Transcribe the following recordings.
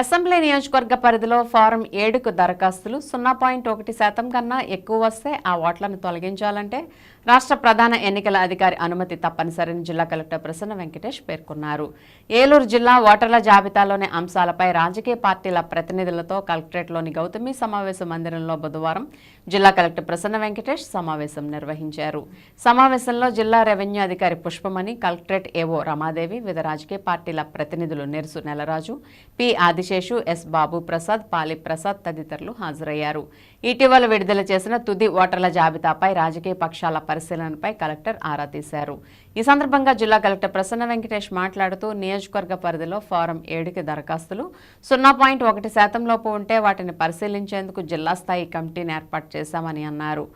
Assembly నియోజకవర్గ పరిధిలో form ఏడుకు దరఖాస్తులు సున్నా పాయింట్ ఒకటి శాతం కన్నా ఎక్కువ వస్తే ఆ ఓట్లను తొలగించాలంటే రాష్ట్ర ప్రధాన ఎన్నికల అధికారి అనుమతి తప్పనిసరిని జిల్లా కలెక్టర్ ప్రసన్న వెంకటేష్ పేర్కొన్నారు. ఏలూరు జిల్లా ఓటర్ల జాబితాలోని అంశాలపై రాజకీయ పార్టీల ప్రతినిధులతో కలెక్టరేట్లోని గౌతమి సమావేశ మందిరంలో బుధవారం జిల్లా కలెక్టర్ ప్రసన్న వెంకటేష్ సమావేశం నిర్వహించారు. సమావేశంలో జిల్లా రెవెన్యూ అధికారి పుష్పమణి కలెక్టరేట్ ఏవో రమాదేవి వివిధ రాజకీయ పార్టీల ప్రతినిధులు నెరుసు నెలరాజు పి ఆదిశేషు ఎస్ బాబు ప్రసాద్ పాలి ప్రసాద్ తదితరులు హాజరయ్యారు. ఇటీవల విడుదల చేసిన తుది ఓటర్ల జాబితాపై రాజకీయ పక్షాల పరిశీలనపై కలెక్టర్ ఆరా తీశారు. ఈ సందర్భంగా జిల్లా కలెక్టర్ ప్రసన్న వెంకటేష్ మాట్లాడుతూ నియోజకవర్గ పరిధిలో ఫారం ఏడుకి దరఖాస్తులు సున్నా పాయింట్ ఒకటి శాతం లోపు ఉంటే వాటిని పరిశీలించేందుకు జిల్లా స్థాయి కమిటీని ఏర్పాటు చేశామని అన్నారు.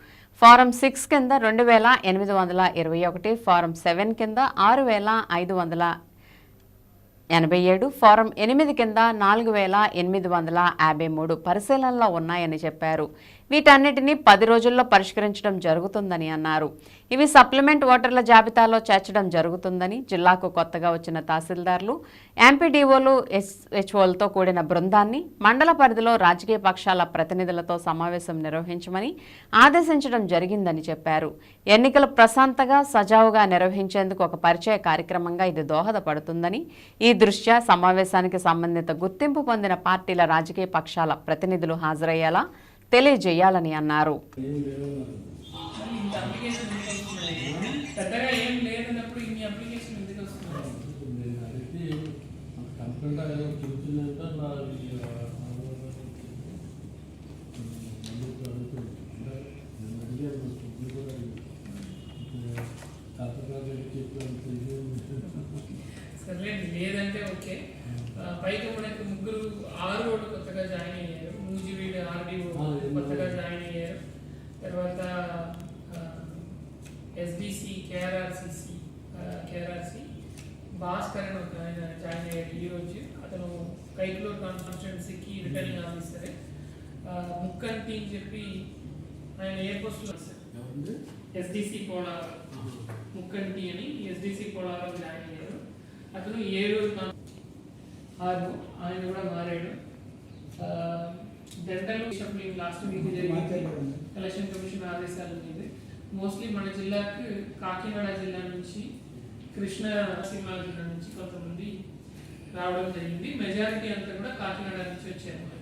ఫారం సిక్స్ కింద రెండు వేల ఎనిమిది వందల ఇరవై ఒకటి ఫారం సెవెన్ కింద ఆరు వేల ఐదు వందల ఎనభై ఏడు ఫారం ఎనిమిది కింద నాలుగు వేల ఎనిమిది వందల యాభై మూడు పరిశీలనలో ఉన్నాయని చెప్పారు. వీటన్నిటిని పది రోజుల్లో పరిష్కరించడం జరుగుతుందని అన్నారు. ఇవి సప్లిమెంట్ ఓటర్ల జాబితాలో చేర్చడం జరుగుతుందని జిల్లాకు కొత్తగా వచ్చిన తహసీల్దార్లు ఎంపీడీఓలు ఎస్హెచ్ఓలతో కూడిన బృందాన్ని మండల పరిధిలో రాజకీయ పక్షాల ప్రతినిధులతో సమావేశం నిర్వహించమని ఆదేశించడం జరిగిందని చెప్పారు. ఎన్నికలు ప్రశాంతంగా సజావుగా నిర్వహించేందుకు ఒక పరిచయ కార్యక్రమంగా ఇది దోహదపడుతుందని ఈ దృష్ట్యా సమావేశానికి సంబంధిత గుర్తింపు పొందిన పార్టీల రాజకీయ పక్షాల ప్రతినిధులు హాజరయ్యేలా తెలియజేయాలని అన్నారు. ఇంత ఆ, పైగా మనకి ముగ్గురు ఆరు వాళ్ళు కొత్తగా జాయిన్ అయ్యారు. మూజివీడు ఆర్డీఓ కొత్తగా. జాయిన్ అయ్యారు. తర్వాత ఎస్డిసి కేఆర్ఆర్సిసి కేఆర్ఆర్సి భాస్కర్ అని ఒక ఆయన జాయిన్ అయ్యారు ఈ రోజు అతను కైక్లూర్ కాన్స్టిట్యున్సీకి రిటర్నింగ్ ఆఫీసర్. ముక్కంటి అని చెప్పి ఆయన ఏ పోస్ట్లో ఎస్డిసి పోలవరం ముక్కంటి అని ఎస్డిసి పోలవరం జాయిన్ అయ్యారు. అతను ఏలూరు కాన్- ఆరు ఆయన కూడా మారాడు. డెంటల్ షఫ్లింగ్ లాస్ట్ వీక్ జరిగింది. ఎలక్షన్ కమిషన్ ఆదేశాల మీద మోస్ట్లీ మన జిల్లాకి కాకినాడ జిల్లా నుంచి కృష్ణ నరసింహ జిల్లా నుంచి కొంతమంది రావడం జరిగింది. మెజారిటీ అంతా కూడా కాకినాడ నుంచి వచ్చారు.